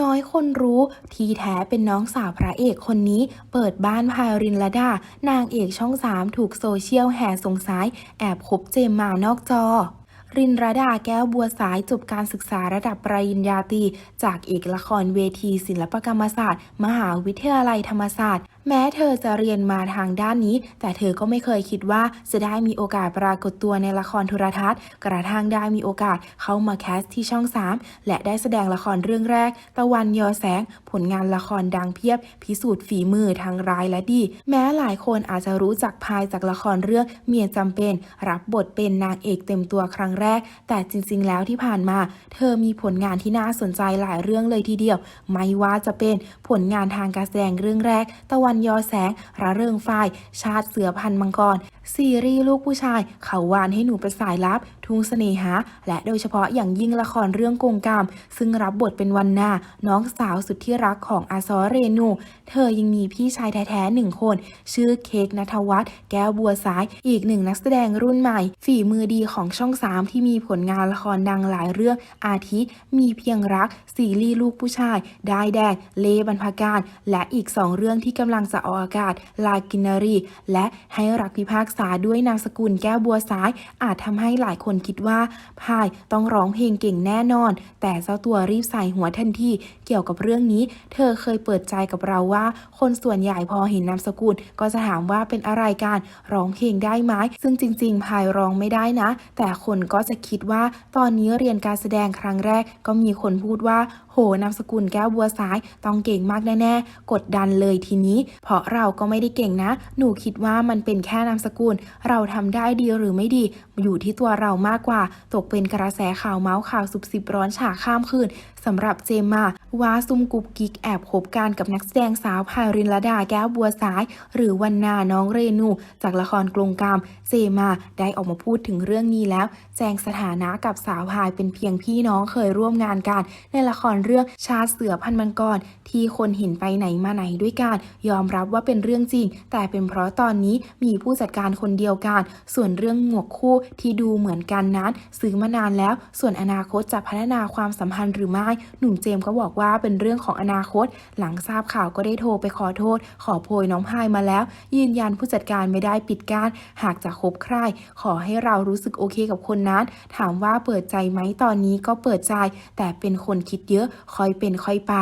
น้อยคนรู้ทีแท้เป็นน้องสาวพระเอกคนนี้ เปิดบ้านพายรินละดา นางเอกช่องสามถูกโซเชียลแห่สงสัยแอบคบเจมมานอกจอรินระดาแก้วบัวสายจบการศึกษาระดับปริญญาตรีจากเอกละครเวทีศิลปกรรมศาสตร์ มหาวิทยาลัยธรรมศาสตร์ แม้เธอจะเรียนมาทางด้านนี้ แต่เธอก็ไม่เคยคิดว่าจะได้มีโอกาสปรากฏตัวในละครโทรทัศน์ กระทั่งได้มีโอกาสเข้ามาแคสที่ช่อง 3 และได้แสดงละครเรื่องแรก ตะวันยอแสง ผลงานละครดังเพียบ พิสูจน์ฝีมือทั้งร้ายและดี แม้หลายคนอาจจะรู้จักพายจากละครเรื่องเมียจำเป็น รับบทเป็นนางเอกเต็มตัวครั้งแรก แต่จริง ๆ แล้วที่ผ่านมา เธอมีผลงานที่น่าสนใจหลายเรื่องเลยทีเดียว ไม่ว่าจะเป็นผลงานทางการแสดงเรื่องแรก ตะวันยอแสง ระเริงฝ้าย ชาติเสือพันมังกร ซีรีส์ลูกผู้ชาย เขาวานให้หนูประสายลับ ทุ่งเสน่หา และโดยเฉพาะอย่างยิ่งละครเรื่องกงกรรม ซึ่งรับบทเป็นวันนาน้องสาวสุดที่รักของอาซอเรนู เธอยังมีพี่ชายแท้ๆหนึ่งคน ชื่อเค้กนัทวัฒน์แก้วบัวสายอีกหนึ่งนักแสดงรุ่นใหม่ ฝีมือดีของช่องสามที่มีผลงานละครดังหลายเรื่องอาทิมีเพียงรักซีรีส์ลูกผู้ชาย ได้แดงเลบรรพการ และอีกสองเรื่องที่กำลังจะออกอากาศ ลากินนารี และให้รักพิพากษาด้วยนามสกุลแก้วบัวสายอาจทำให้หลายคนคิดว่าพายต้องร้องเพลงเก่งแน่นอน แต่เจ้าตัวรีบใส่หัวทันทีเกี่ยวกับเรื่องนี้ เธอเคยเปิดใจกับเราว่า คนส่วนใหญ่พอเห็นนามสกุล ก็จะถามว่าเป็นอะไรกันร้องเพลงได้ไหมซึ่งจริง ๆ พายร้องไม่ได้นะ แต่คนก็จะคิดว่าตอนนี้เรียนการแสดงครั้งแรก ก็มีคนพูดว่า โหนามสกุลแก้วบัวสายต้องเก่งมากแน่ๆกดดันเลยทีนี้ เพราะเราก็ไม่ได้เก่งนะ หนูคิดว่ามันเป็นแค่นามสกุล เราทำได้ดีหรือไม่ดี อยู่ที่ตัวเรามากกว่า ตกเป็นกระแสข่าวเมาส์ข่าวสุบสิบร้อนฉากข้ามคืนสำหรับเจมมาว่าซุมกุ๊กกิ๊กแอบคบกันกับนักแสดงสาวพายรินลดาแก้วบัวสาย หรือวันนาน้องเรนู จากละครกลงกรรมเจมาได้ออกมาพูดถึงเรื่องนี้แล้ว แจ้งสถานะกับสาวพายเป็นเพียงพี่น้องเคยร่วมงานกัน ในละครเรื่องชาเสือพันมังกรที่คนเห็นไปไหนมาไหนด้วยกันยอมรับว่าเป็นเรื่องจริง แต่เป็นเพราะตอนนี้มีผู้จัดการคนเดียวกัน ส่วนเรื่องหมวกคู่ที่ดูเหมือนกันนั้นซื้อมานานแล้ว ส่วนอนาคตจะพัฒนาความสัมพันธ์หรือไม่หนุ่มเจมก็บอกว่าเป็นเรื่องของอนาคต หลังทราบข่าวก็ได้โทรไปขอโทษ ขอโพยน้องพายมาแล้ว ยืนยันผู้จัดการไม่ได้ปิดการ หากจะคบใคร ขอให้เรารู้สึกโอเคกับคนนั้น ถามว่าเปิดใจไหมตอนนี้ก็เปิดใจ แต่เป็นคนคิดเยอะค่อยเป็นค่อยไป